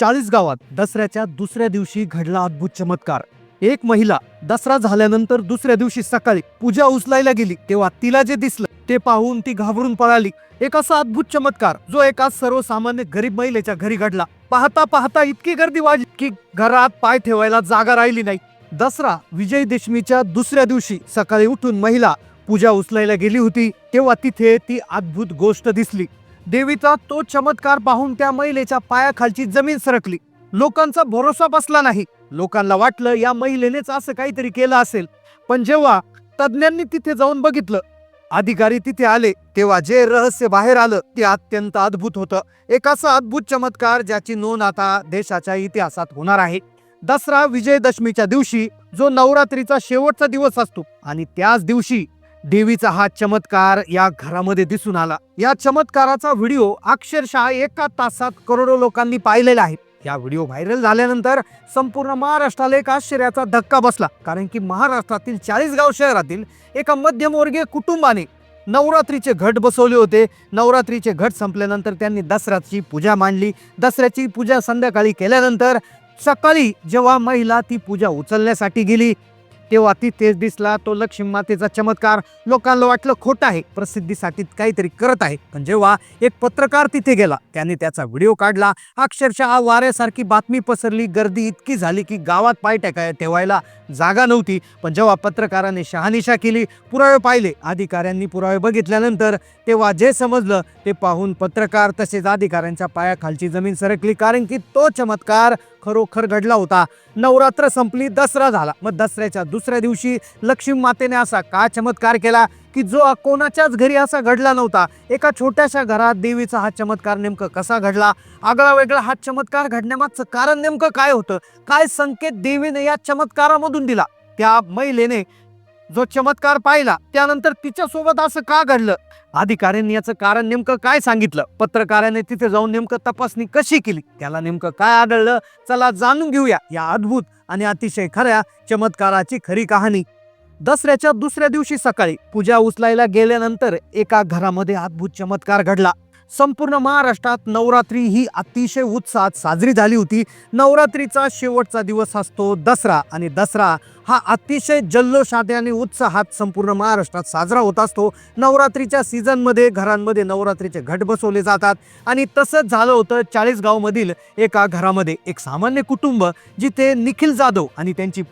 चाळीस गावात दसऱ्याच्या दुसऱ्या दिवशी घडला अद्भुत चमत्कार. एक महिला दसरा झाल्यानंतर दुसऱ्या दिवशी सकाळी पूजा उचलायला गेली तेव्हा तिला जे दिसलं ते पाहून ती घाबरून पळाली. एक असा अद्भुत चमत्कार जो एका सर्वसामान्य गरीब महिलेच्या घरी घडला. पाहता पाहता इतकी गर्दी वाढली की घरात पाय ठेवायला जागा राहिली नाही. दसरा विजयदशमीच्या दुसऱ्या दिवशी सकाळी उठून महिला पूजा उचलायला गेली होती तेव्हा तिथे ती अद्भुत गोष्ट दिसली. देवीचा तो चमत्कार पाहून त्या महिलेच्या पायाखालची जमीन सरकली. लोकांचा भरोसा बसला नाही. लोकांना वाटलं या महिलेनेच असं काहीतरी केलं असेल. पण जेव्हा तज्ज्ञांनी तिथे जाऊन बघितलं अधिकारी तिथे आले तेव्हा जे रहस्य बाहेर आलं ते अत्यंत अद्भुत होतं. एक असा अद्भुत चमत्कार ज्याची नोंद आता देशाच्या इतिहासात होणार आहे. दसरा विजयदशमीच्या दिवशी जो नवरात्रीचा शेवटचा दिवस असतो आणि त्याच दिवशी देवीचा हा चमत्कार या घरामध्ये दिसून आला. या चमत्काराचा व्हिडिओ अक्षरशः एका तासात करोडो लोकांनी पाहिलेला आहे. या व्हिडिओ व्हायरल झाल्यानंतर संपूर्ण महाराष्ट्राला एक आश्चर्याचा धक्का बसला. कारण की महाराष्ट्रातील चाळीसगाव शहरातील एका मध्यमवर्गीय कुटुंबाने नवरात्रीचे घट बसवले होते. नवरात्रीचे घट संपल्यानंतर त्यांनी दसऱ्याची पूजा मांडली. दसऱ्याची पूजा संध्याकाळी केल्यानंतर सकाळी जेव्हा महिला ती पूजा उचलण्यासाठी गेली तेव्हा तिथेच दिसला तो लक्ष्मी मातेचा चमत्कार. लोकांना वाटलं खोटं आहे. प्रसिद्धीसाठी काहीतरी करत आहे. पण जेव्हा एक पत्रकार तिथे गेला त्याने त्याचा व्हिडिओ काढला. अक्षरशः वाऱ्यासारखी बातमी पसरली. गर्दी इतकी झाली की गावात पाय टाकाय ठेवायला जागा नव्हती. पण जेव्हा पत्रकाराने शहानिशा केली पुरावे पाहिले अधिकाऱ्यांनी पुरावे बघितल्यानंतर तेव्हा जे समजलं ते पाहून पत्रकार तसेच अधिकाऱ्यांच्या पायाखालची जमीन सरकली. कारण की तो चमत्कार खरोखर घडला होता. नवरात्र संपली दसरा झाला. मग दसऱ्याच्या दुसऱ्या दिवशी लक्ष्मी मातेने असा का चमत्कार केला की जो कोणाच्याच घरी असा घडला नव्हता एका छोट्याशा घरात देवीचा हा चमत्कार नेमकं कसा घडला? आगळा वेगळा हा चमत्कार घडण्यामागचं कारण नेमकं काय होतं? काय संकेत देवीने या चमत्कारामधून दिला? त्या महिलेने जो चमत्कार पाहिला त्यानंतर तिच्यासोबत असं का घडलं? अधिकाऱ्यांनी याचं कारण नेमकं काय सांगितलं? पत्रकाराने तिथे जाऊन नेमकं तपासणी कशी केली? त्याला नेमकं काय आढळलं? चला जाणून घेऊया या अद्भुत आणि अतिशय खऱ्या चमत्काराची खरी कहाणी. दसऱ्याच्या दुसऱ्या दिवशी सकाळी पूजा उचलायला गेल्यानंतर एका घरामध्ये अद्भुत चमत्कार घडला. संपूर्ण महाराष्ट्रात नवरात्री ही अतिशय उत्साहात साजरी झाली होती. नवरात्रीचा शेवटचा दिवस असतो दसरा आणि दसरा हा अतिशय जल्लोषात आणि उत्साहात संपूर्ण महाराष्ट्रात साजरा होत असतो. नवरात्रीच्या सीझनमध्ये घरांमध्ये नवरात्रीचे घट बसवले जातात आणि तसंच झालं होतं चाळीसगावमधील एका घरामध्ये एक सामान्य कुटुंब जिथे निखिल जाधव आणि त्यांची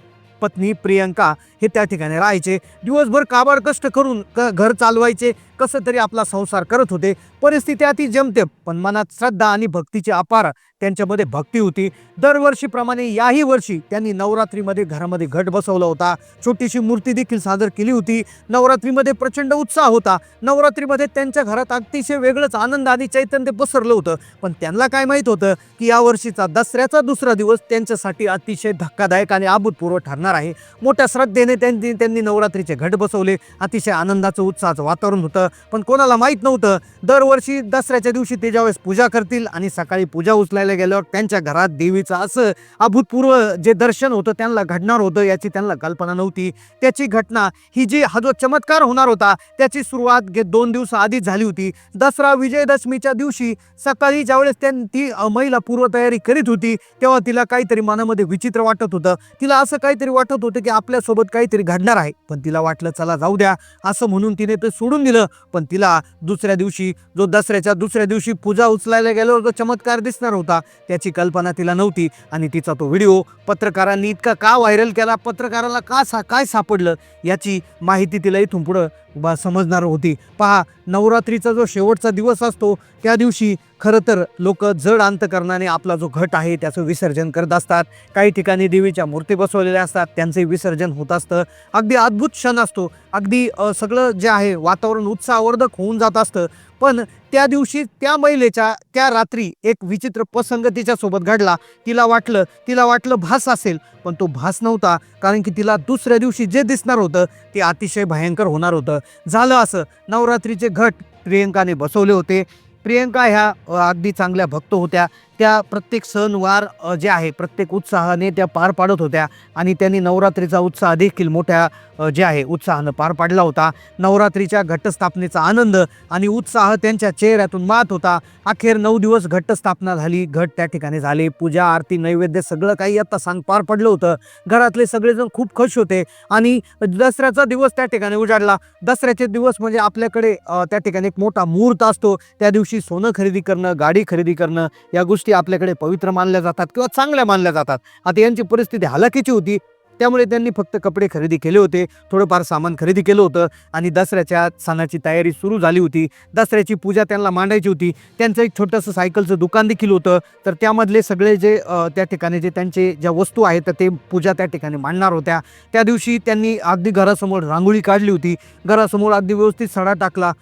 पत्नी प्रियंका हे त्या ठिकाणी राहायचे. दिवसभर काबाड कष्ट करून क घर चालवायचे. कसं तरी आपला संसार करत होते. परिस्थिती अति जमते पण मनात श्रद्धा आणि भक्तीची अपार त्यांच्यामध्ये भक्ती होती. दरवर्षीप्रमाणे याही वर्षी त्यांनी नवरात्रीमध्ये घरामध्ये घट बसवला होता. छोटीशी मूर्ती देखील सादर केली होती. नवरात्रीमध्ये प्रचंड उत्साह होता. नवरात्रीमध्ये त्यांच्या घरात अतिशय वेगळंच आनंद आणि चैतन्य पसरलं होतं. पण त्यांना काय माहीत होतं की या वर्षीचा दसऱ्याचा दुसरा दिवस त्यांच्यासाठी अतिशय धक्कादायक आणि अभूतपूर्व ठरणार आहे. मोठ्या श्रद्धेने त्यांनी त्यांनी नवरात्रीचे घट बसवले. अतिशय आनंदाचं उत्साहाचं वातावरण होतं. पण कोणाला माहीत नव्हतं. दरवर्षी दसऱ्याच्या दिवशी ते ज्यावेळेस पूजा करतील आणि सकाळी पूजा उचलायला गेल्यावर त्यांच्या घरात देवीचं असं अभूतपूर्व जे दर्शन होतं त्यांना घडणार होतं याची त्यांना कल्पना नव्हती. त्याची घटना ही जी हा जो चमत्कार होणार होता त्याची सुरुवात गे दोन दिवस आधीच झाली होती. दसरा विजयदशमीच्या दिवशी सकाळी ज्यावेळेस त्यां ती महिला पूर्वतयारी करीत होती तेव्हा तिला काहीतरी मनामध्ये विचित्र वाटत होतं. तिला असं काहीतरी वाटत होतं की आपल्यासोबत काहीतरी घडणार आहे पण तिला वाटलं चला जाऊ द्या असं म्हणून तिने ते सोडून दिलं. पण तिला दुसऱ्या दिवशी जो दसऱ्याच्या दुसऱ्या दिवशी पूजा उचलायला गेल्यावर जो चमत्कार दिसणार होता त्याची कल्पना तिला नव्हती. आणि तिचा तो व्हिडिओ पत्रकारांनी इतका का व्हायरल केला? पत्रकाराला का सा काय सापडलं? याची माहिती तिला इथून पुढं बा समजणार होती. पहा नवरात्रीचा जो शेवटचा दिवस असतो त्या दिवशी खरं तर लोक जड अंतकरणाने आपला जो घट आहे त्याचं विसर्जन करत असतात. काही ठिकाणी देवीच्या मूर्ती बसवलेल्या असतात त्यांचे विसर्जन होत असतं. अगदी अद्भुत क्षण असतो. अगदी सगळं जे आहे वातावरण उत्साहवर्धक होऊन जात असतं. पण त्या दिवशी त्या महिलेच्या त्या रात्री एक विचित्र प्रसंग तिच्यासोबत घडला. तिला वाटलं तिला वाटलं भास असेल पण तो भास नव्हता कारण की तिला दुसऱ्या दिवशी जे दिसणार होतं ते अतिशय भयंकर होणार होतं. झालं असं नवरात्रीचे घट प्रियंकाने बसवले होते. प्रियंका ह्या अगदी चांगल्या भक्त होत्या. त्या प्रत्येक सणवार जे आहे प्रत्येक उत्साहाने त्या पार पाडत होत्या आणि त्यांनी नवरात्रीचा उत्साह देखील मोठ्या जे आहे उत्साहानं पार पाडला होता. नवरात्रीच्या घटस्थापनेचा आनंद आणि उत्साह त्यांच्या चेहऱ्यातून मात होता. अखेर नऊ दिवस घटस्थापना झाली. घट त्या ठिकाणी झाले. पूजा आरती नैवेद्य सगळं काही आता सांग पार पडलं होतं. घरातले सगळेजण खूप खुश होते आणि दसऱ्याचा दिवस त्या ठिकाणी उजाडला. दसऱ्याचे दिवस म्हणजे आपल्याकडे त्या ठिकाणी एक मोठा मुहूर्त असतो. त्या दिवशी सोनं खरेदी करणं गाडी खरेदी करणं या गोष्टी आपल्याकडे पवित्र मानल्या जातात किंवा चांगल्या मानल्या जातात. आता यांची परिस्थिती हलाखीची होती. त्यामुळे त्यांनी फक्त कपडे खरेदी केले होते थोडंफार सामान खरेदी केलं होतं आणि दसऱ्याच्या सणाची तयारी सुरू झाली होती. दसऱ्याची पूजा त्यांना मांडायची होती. त्यांचं एक छोटंसं सायकलचं दुकान देखील होतं. तर त्यामधले सगळे जे त्या ठिकाणी जे त्यांचे ज्या वस्तू आहेत तर ते पूजा त्या ठिकाणी मांडणार होत्या. त्या दिवशी त्यांनी अगदी घरासमोर रांगोळी काढली होती. घरासमोर अगदी व्यवस्थित सडा टाकला.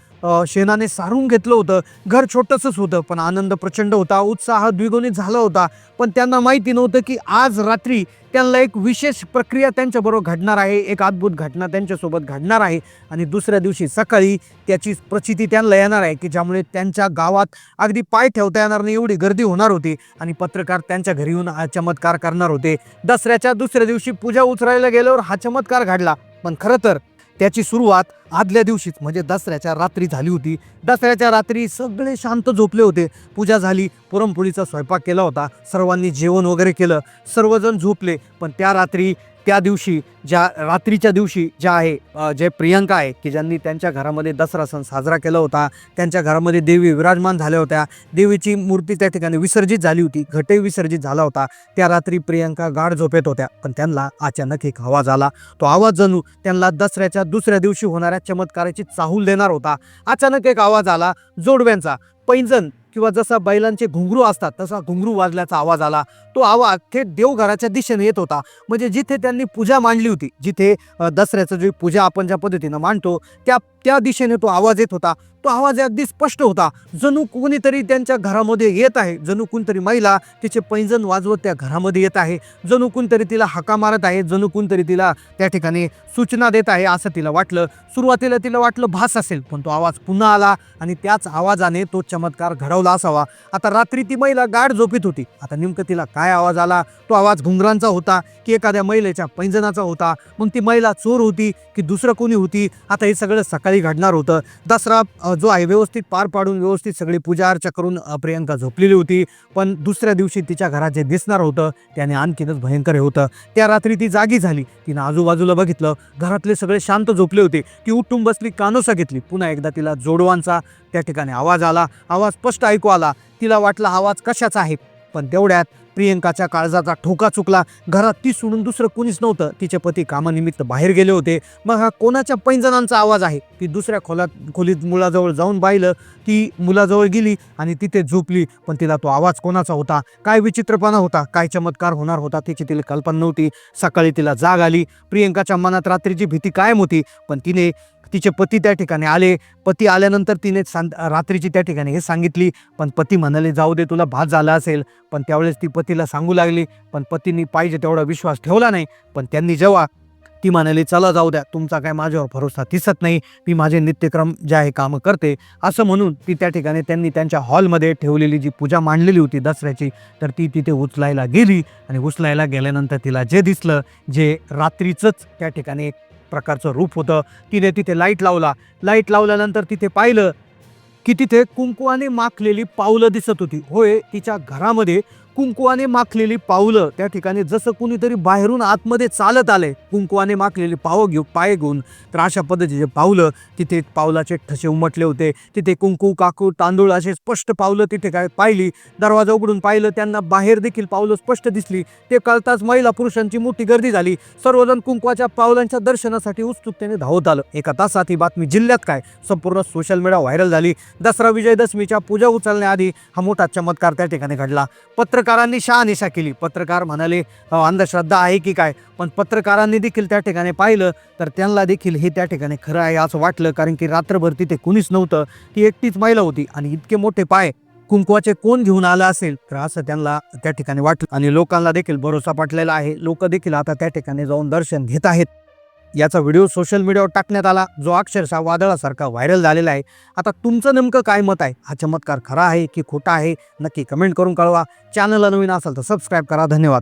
शेणाने सारून घेतलं होतं. घर छोटंसंच होतं पण आनंद प्रचंड होता. उत्साह द्विगुणित झाला होता. पण त्यांना माहिती नव्हतं की आज रात्री त्यांना एक विशेष प्रक्रिया त्यांच्याबरोबर घडणार आहे. एक अद्भुत घटना त्यांच्यासोबत घडणार आहे. आणि दुसऱ्या दिवशी सकाळी त्याची प्रचिती त्यांना येणार आहे की ज्यामुळे त्यांच्या गावात अगदी पाय ठेवता येणार नाही एवढी गर्दी होणार होती. आणि पत्रकार त्यांच्या घरी येऊन हा चमत्कार करणार होते. दसऱ्याच्या दुसऱ्या दिवशी पूजा उचरायला गेल्यावर हा चमत्कार घडला. पण खरं तर त्याची सुरुवात आदल्या दिवशीच म्हणजे दसऱ्याच्या रात्री झाली होती. दसऱ्याच्या रात्री सगळे शांत झोपले होते. पूजा झाली पुरणपोळीचा स्वयंपाक केला होता. सर्वांनी जेवण वगैरे केलं. सर्वजण झोपले पण त्या रात्री त्या दिवशी ज्या रात्रीच्या दिवशी ज्या आहे जे प्रियंका आहे की ज्यांनी त्यांच्या घरामध्ये दसरा सण साजरा केला होता त्यांच्या घरामध्ये देवी विराजमान झाल्या होत्या देवीची मूर्ती त्या ठिकाणी विसर्जित झाली होती घटही विसर्जित झाला होता त्या रात्री प्रियंका गाढ झोपेत होत्या पण त्यांना अचानक एक आवाज आला. तो आवाज जणू त्यांना दसऱ्याच्या दुसऱ्या दिवशी होणाऱ्या चमत्काराची चाहूल देणार होता. अचानक एक आवाज आला जोडव्यांचा. पैंजण किंवा जसा बैलांचे घुंगरू असतात तसा घुंगरू वाजल्याचा आवाज आला. तो आवाज थेट देवघराच्या दिशेने येत होता. म्हणजे जिथे त्यांनी पूजा मांडली होती जिथे दसऱ्याचं जी पूजा आपण ज्या पद्धतीनं मांडतो त्या त्या दिशेने तो आवाज येत होता. तो आवाज अगदी स्पष्ट होता. जणू कोणीतरी त्यांच्या घरामध्ये येत आहे. जणू कोणतरी महिला तिचे पैंजण वाजवत त्या घरामध्ये येत आहे. जणू कोणतरी तिला हाका मारत आहे. जणू कोणतरी तिला त्या ठिकाणी सूचना देत आहे असं तिला वाटलं. सुरुवातीला तिला वाटलं भास असेल पण तो आवाज पुन्हा आला आणि त्याच आवाजाने तो चमत्कार घडवला असावा. आता रात्री ती महिला गाढ झोपीत होती. आता नेमकं तिला काय आवाज आला? तो आवाज घुंगरांचा होता की एखाद्या महिलेच्या पैंजणाचा होता? मग ती महिला चोर होती की दुसरं कोणी होती? आता हे सगळं सकाळी घडणार होतं. दसरा जो आहे व्यवस्थित पार पाडून व्यवस्थित सगळी पूजा अर्चा करून प्रियंका झोपलेली होती. पण दुसऱ्या दिवशी तिच्या घरात जे दिसणार होतं त्याने आणखीनच भयंकर हे होतं. त्या रात्री ती जागी झाली. तिनं आजूबाजूला बघितलं. घरातले सगळे शांत झोपले होते. ती उठून बसली कानोसा घेतली. पुन्हा एकदा तिला जोडवांचा त्या ठिकाणी आवाज आला. आवाज स्पष्ट ऐकू आला. तिला वाटला आवाज कशाचा आहे? पण तेवढ्यात प्रियंकाच्या काळजाचा ठोका चुकला. घरात ती सोडून दुसरं कोणीच नव्हतं. तिचे पती कामानिमित्त बाहेर गेले होते. मग हा कोणाच्या पैंजणांचा आवाज आहे? ती दुसऱ्या खोलात खोलीत मुलाजवळ जाऊन पाहिलं. ती मुलाजवळ गेली आणि तिथे झोपली. पण तिला तो आवाज कोणाचा होता? काय विचित्रपणा होता? काय चमत्कार होणार होता? तिची तिला कल्पना नव्हती. सकाळी तिला जाग आली. प्रियंकाच्या मनात रात्रीची भीती कायम होती. पण तिने तिचे पती त्या ठिकाणी आले. पती आल्यानंतर तिने सांग रात्रीची त्या ठिकाणी हे सांगितली पण पती म्हणाले जाऊ दे तुला भात झाला असेल. पण त्यावेळेस ती पतीला सांगू लागली पण पतीने पाहिजे तेवढा विश्वास ठेवला नाही. पण त्यांनी जेव्हा ती म्हणाली चला जाऊ द्या तुमचा काय माझ्यावर भरोसा दिसत नाही. मी माझे नित्यक्रम जे आहे कामं करते. असं म्हणून ती त्या ठिकाणी त्यांनी त्यांच्या हॉलमध्ये ठेवलेली जी पूजा मांडलेली होती दसऱ्याची तर ती तिथे उचलायला गेली. आणि उचलायला गेल्यानंतर तिला जे दिसलं जे रात्रीचंच त्या ठिकाणी प्रकारचं रूप होतं. तिने तिथे लाइट लावला. लाइट लावल्यानंतर तिथे पाहिलं की तिथे कुंकुवाने माखलेली पावलं दिसत होती. होय तिच्या घरामध्ये कुंकुवाने माखलेली पावलं. त्या ठिकाणी जसं कुणीतरी बाहेरून आतमध्ये चालत आले कुंकुवाने माखलेली पाव घेऊ पाय घेऊन. तर अशा पद्धतीचे पावलं तिथे पावलाचे ठसे उमटले होते. तिथे कुंकू काकू तांदूळ असे स्पष्ट पावलं तिथे काय पाहिली. दरवाजा उघडून पाहिलं त्यांना बाहेर देखील पावलं स्पष्ट दिसली. ते कळताच महिला पुरुषांची मोठी गर्दी झाली. सर्वजण कुंकवाच्या पावलांच्या दर्शनासाठी उत्सुकतेने धावत आलं. एका तासात ही बातमी जिल्ह्यात काय? संपूर्ण सोशल मीडिया व्हायरल झाली. दसरा विजयदशमीच्या पूजा उचलण्याआधी हा मोठा चमत्कार त्या ठिकाणी घडला. पत्र पत्रकारांनी शहानिशा केली. पत्रकार म्हणाले अंधश्रद्धा आहे की काय? पण पत्रकारांनी देखील त्या ठिकाणी पाहिलं तर त्यांना देखील हे त्या ठिकाणी खरं आहे असं वाटलं कारण की रात्रभर तिथे कुणीच नव्हतं ती एकटीच महिला होती आणि इतके मोठे पाय कुंकवाचे कोण घेऊन आलं असेल? तर असं त्यांना त्या ठिकाणी वाटलं आणि लोकांना देखील भरोसा पटलेला आहे. लोक देखील आता त्या ठिकाणी जाऊन दर्शन घेत आहेत. याचा व्हिडिओ सोशल मीडियावर टाकण्यात आला. जो अक्षरशः वादळासारखा व्हायरल झालेला आहे. आता तुमचं नेमकं काय मत आहे? हा चमत्कार खरा आहे की खोटा आहे? नक्की कमेंट करून कळवा. चॅनलला नवीन असाल तर सबस्क्राईब करा. धन्यवाद.